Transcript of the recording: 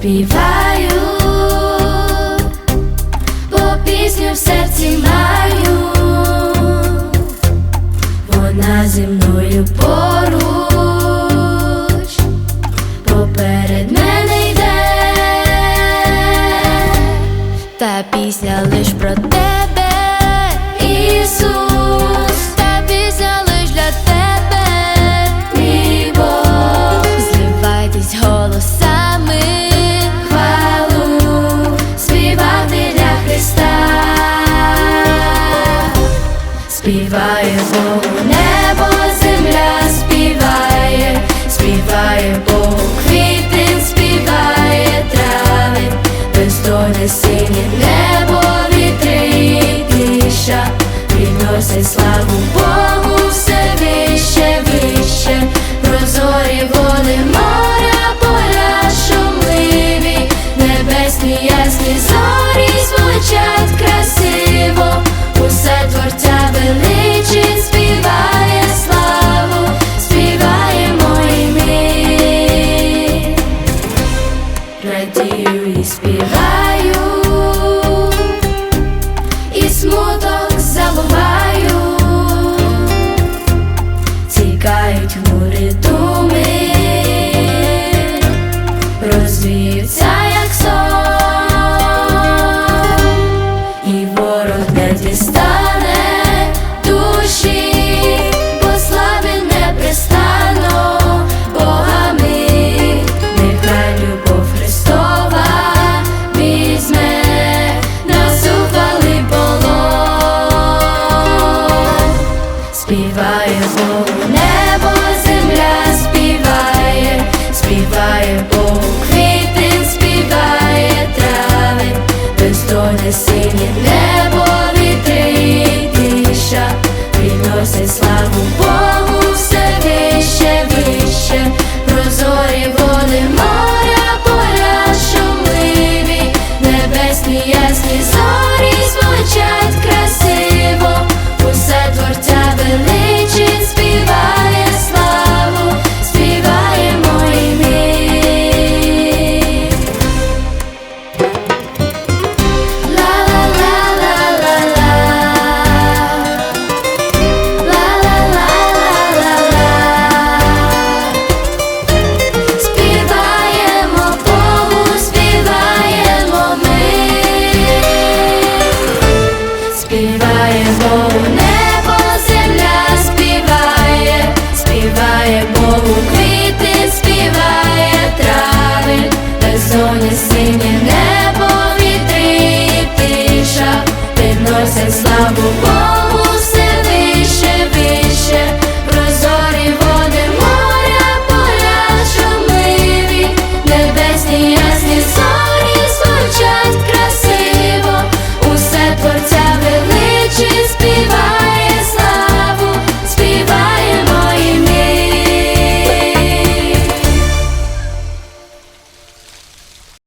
співаю, бо пісню в серці маю, вона зі мною поруч, поперед мене йде, та пісня лиш про те. радію і співаю, і смуток.